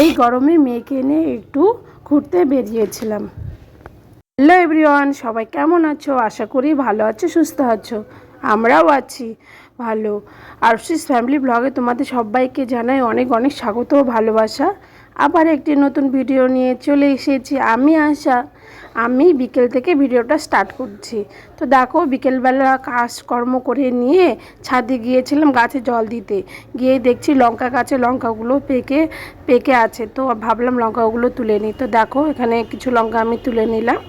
এই গরমে মেয়েকে এনে একটু ঘুরতে বেরিয়েছিলাম। হ্যালো এভরিওয়ান, সবাই কেমন আছো? আশা করি ভালো আছো, সুস্থ আছো। আমরাও আছি ভালো। আরশিস ফ্যামিলি ব্লগে তোমাদের সবাইকে জানাই অনেক অনেক স্বাগত ও ভালোবাসা। আবার একটি নতুন ভিডিও নিয়ে চলে এসেছি। আমি আশা আমি বিকেল থেকে ভিডিওটা স্টার্ট করছি। তো দেখো, বিকেলবেলা কাজকর্ম করে নিয়ে ছাদে গিয়েছিলাম গাছে জল দিতে। গিয়ে দেখছি লঙ্কা গাছে লঙ্কাগুলো পেকে পেকে আছে। তো ভাবলাম লঙ্কাগুলো তুলে নিই। তো দেখো, এখানে কিছু লঙ্কা আমি তুলে নিলাম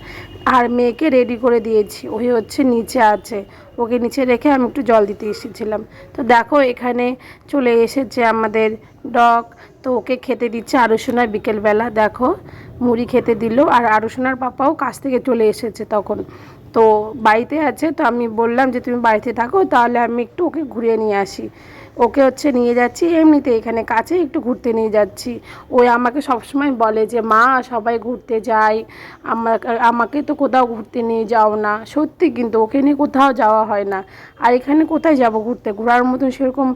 আর মেয়েকে রেডি করে দিয়েছি। ওই হচ্ছে নিচে আছে। ওকে নিচে রেখে আমি একটু জল দিতে এসেছিলাম। তো দেখো, এখানে চলে এসেছে আমাদের ডগ। তো ওকে খেতে দিচ্ছে আরুসোনা বিকেলবেলা। দেখো, মুড়ি খেতে দিল আর আরুসোনার পাপাও কাছ থেকে চলে এসেছে তখন। তো বাড়িতে আছে, তো আমি বললাম যে তুমি বাড়িতে থাকো, তাহলে আমি একটু ওকে ঘুরিয়ে নিয়ে আসি। ওকে হচ্ছে নিয়ে যাচ্ছি। এমনিতে এখানে কাছে একটু ঘুরতে নিয়ে যাচ্ছি। ওই আমাকে সবসময় বলে যে, মা, সবাই ঘুরতে যায়। আমাকে আমাকে তো কোথাও ঘুরতে নিয়ে যাও না। সত্যি কিন্তু ওকে নিয়ে কোথাও যাওয়া হয় না। আর এখানে কোথায় যাব ঘুরতে? ঘোরার মতন সেরকম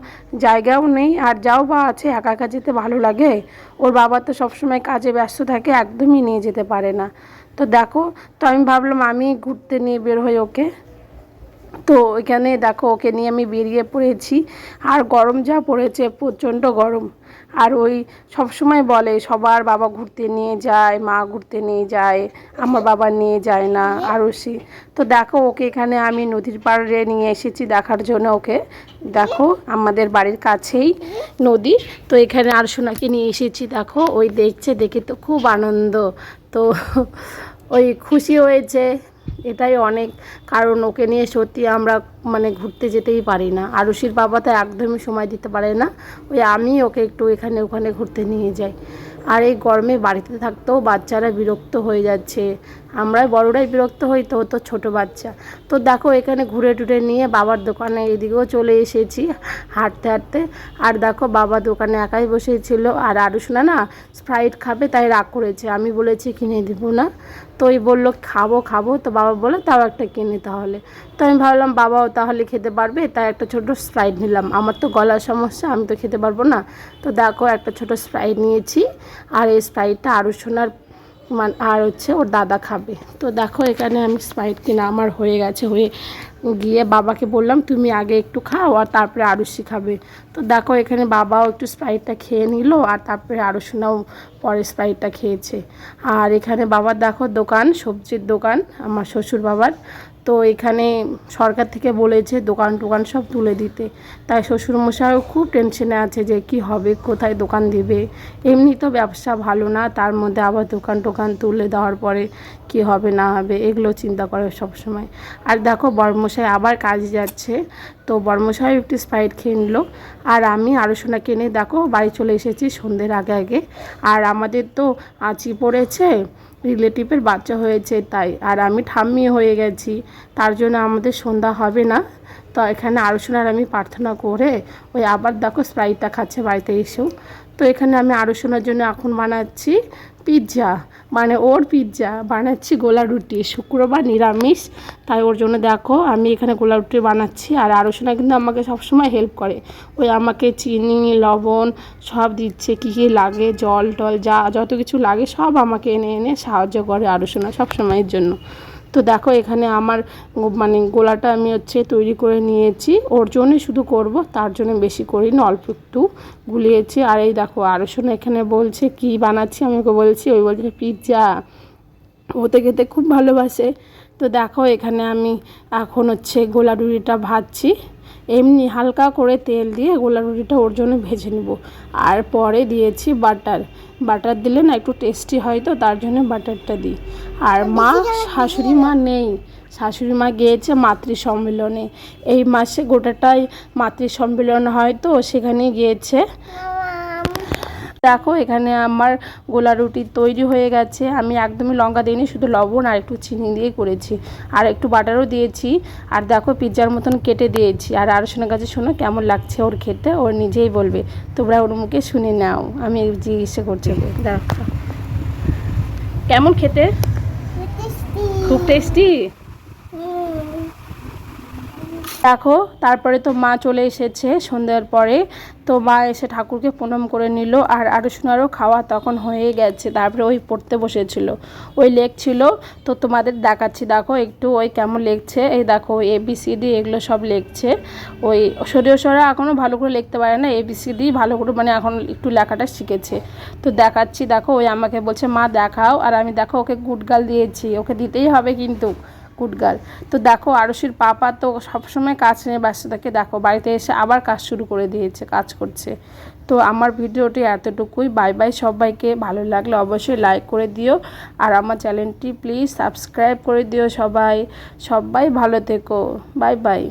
জায়গাও নেই। আর যাও বা আছে, একা একা যেতে ভালো লাগে। ওর বাবা তো সবসময় কাজে ব্যস্ত থাকে, একদমই নিয়ে যেতে পারে না। তো দেখো, তো আমি ভাবলাম আমি ঘুরতে নিয়ে বের হই ওকে। তো এখানে দেখো, ওকে নিয়ে আমি বেরিয়ে পড়েছি। আর গরম যা পড়েছে, প্রচণ্ড গরম। আর ওই সব সময় বলে, সবার বাবা ঘুরতে নিয়ে যায়, মা ঘুরতে নিয়ে যায়, আমার বাবা নিয়ে যায় না আরসি তো দেখো, ওকে এখানে আমি নদীর পাড়ে নিয়ে এসেছি দেখার জন্য ওকে। দেখো, আমাদের বাড়ির কাছেই নদী। তো এখানে আর সোনাকে নিয়ে এসেছি, দেখো, ওই দেখছে, দেখে তো খুব আনন্দ। তো ওই খুশি হয়েছে। এটাই অনেক কারণ। ওকে নিয়ে সত্যি আমরা মানে ঘুরতে যেতেই পারি না। আরুষির বাবা তো একদমই সময় দিতে পারে না। ওই আমি ওকে একটু এখানে ওখানে ঘুরতে নিয়ে যাই। আর এই গরমে বাড়িতে থাকতেও বাচ্চারা বিরক্ত হয়ে যাচ্ছে। আমরাই বড়রাই বিরক্ত হই, তো তো ছোটো বাচ্চা। তো দেখো এখানে ঘুরে টুরে নিয়ে বাবার দোকানে এদিকেও চলে এসেছি হাঁটতে হাঁটতে। আর দেখো বাবা দোকানে একাই বসেছিল। আর আরুষনা না স্প্রাইট খাবে, তাই রাগ করেছে। আমি বলেছি, কিনে দেবো না। তো ওই বলল, খাব খাব। তো বাবা বলে তাও একটা কিনে তাহলে। তো আমি ভাবলাম, বাবাও তাহলে খেতে পারবে? তাই একটা ছোট স্প্রাইট নিলাম। আমার তো গলার সমস্যা, আমি তো খেতে পারব না। তো দেখো, একটা ছোট স্প্রাইট নিয়েছি। আর এই স্প্রাইটটা আরও সোনার মান, আর হচ্ছে ওর দাদা খাবে। তো দেখো, এখানে আমি স্প্রাইট কিনা আমার হয়ে গেছে, হয়ে গিয়ে বাবাকে বললাম, তুমি আগে একটু খাও আর তারপরে আরুষি খাবে। তো দেখো, এখানে বাবাও একটু স্প্রাইটটা খেয়ে নিল আর তারপরে আরুষনাও পরে স্প্রাইটটা খেয়েছে। আর এখানে বাবার দেখো দোকান, সবজির দোকান, আমার শ্বশুর বাবার তো এখানে সরকার থেকে বলেছে দোকান টোকান সব তুলে দিতে। তাই শ্বশুরমশাইও খুব টেনশনে আছে যে কি হবে, কোথায় দোকান দিবে? এমনি তো ব্যবসা ভালো না, তার মধ্যে আবার দোকান টোকান তুলে দেওয়ার পরে কি হবে, না হবে, এগুলো চিন্তা করে সব সময় আর দেখো বর্মশাই আবার কাজে যাচ্ছে, তো বর্মশাই একটু স্প্রাইট খেয়ে নিল। আর আমি সোনা কিনে দেখো বাড়ি চলে এসেছি সন্ধ্যের আগে আগে। আর আমাদের তো আঁচি পড়েছে রিলেটিভের বাচ্চা হয়েছে, তাই আর আমি ঠাম্মি হয়ে গেছি, তার জন্য আমাদের সন্ধ্যা হবে না। তো এখানে আলোচনার আমি প্রার্থনা করে ওই আবার দেখো স্প্রাইটটা খাচ্ছে বাড়িতে এসেও। তো এখানে আমি আলোচনার জন্য এখন বানাচ্ছি পিৎজা। মানে ওর পিৎজা। বানাচ্ছি গোলা রুটি। শুক্রবার নিরামিষ। তাই ওর জন্য দেখো আমি এখানে গোলা রুটি বানাচ্ছি। আর আলোচনা কিন্তু আমাকে সবসময় হেল্প করে। ওই আমাকে চিনি, লবণ সব দিচ্ছে। কী কী লাগে, জল টল যা, যত কিছু লাগে সব আমাকে এনে এনে সাহায্য করে আলোচনা সব সময়ের জন্য। তো দেখো এখানে আমার মানে গোলাটা আমি হচ্ছে তৈরি করে নিয়েছি। ওর জন্যই শুধু করব, তার জন্য বেশি করি না অল্প একটু গুলিয়েছি। আর এই দেখো আরও শোনো, এখানে বলছে কি বানাচ্ছি, আমি ওকে বলছি, ওই বলছে পিৎজা। ওতে খেতে খুব ভালোবাসে। তো দেখো, এখানে আমি এখন হচ্ছে গোলা ডুরিটা ভাজছি। এমনি হালকা করে তেল দিয়ে গোলা রুটিটা ওর জন্য ভেজে নেব। আর পরে দিয়েছি বাটার। বাটার দিলে না একটু টেস্টি হয় তো তার জন্য বাটারটা দিই। আর মা শাশুড়ি মা নেই। শাশুড়ি মা গিয়েছে মাতৃ সম্মেলনে এই মাসে গোটাটাই মাতৃ সম্মেলন হয় তো সেখানে গিয়েছে। দেখো এখানে আমার গোলা রুটি তৈরি হয়ে গেছে। আমি একদমই লঙ্কা দিইনি শুধু লবণ আর একটু চিনি দিয়ে করেছি। আর একটু বাটারও দিয়েছি। আর দেখো পিৎজার মতন কেটে দিয়েছি। আর আরও শোনা কাছে শোনো কেমন লাগছে ওর খেতে ওর নিজেই বলবে। তোমরা ওর মুখে শুনে নাও। আমি জিজ্ঞাসা করছি। দেখো। কেমন খেতে? খুব টেস্টি দেখো, তারপরে তো মা চলে এসেছে সন্ধ্যার পরে। তো মা এসে ঠাকুরকে প্রণাম করে নিল আর আরুষনারও খাওয়া তখন হয়ে গেছে, তারপরে ওই পড়তে বসেছিল। ওই লেখছিল, তো তোমাদের দেখাচ্ছি, দেখো একটু ওই কেমন লেখছে। এই দেখো এ বি সি ডি এগুলো সব লেখছে। ওই সরিয় সরা এখনও ভালো করে লিখতে পারে না এ বি সি ডি ভালো করে মানে এখন একটু লেখাটা শিখেছে। তো দেখাচ্ছি, দেখো ওই আমাকে বলছে, মা দেখাও। আর আমি, দেখো ওকে গুডগাল দিয়েছি, ওকে দিতেই হবে কিন্তু। গুডগাল তো দেখো আরশির পাপা তো সবসময় কাজ নিয়ে ব্যস্ত থাকে। দেখো বাড়িতে এসে আবার কাজ শুরু করে দিয়েছে, কাজ করছে। তো আমার ভিডিওটি এতটুকুই। বাই বাই সবাইকে, ভালো লাগলে অবশ্যই লাইক করে দিও। আর আমার চ্যানেলটি প্লিজ সাবস্ক্রাইব করে দিও সবাই। সবাই ভালো থেকো। Bye bye.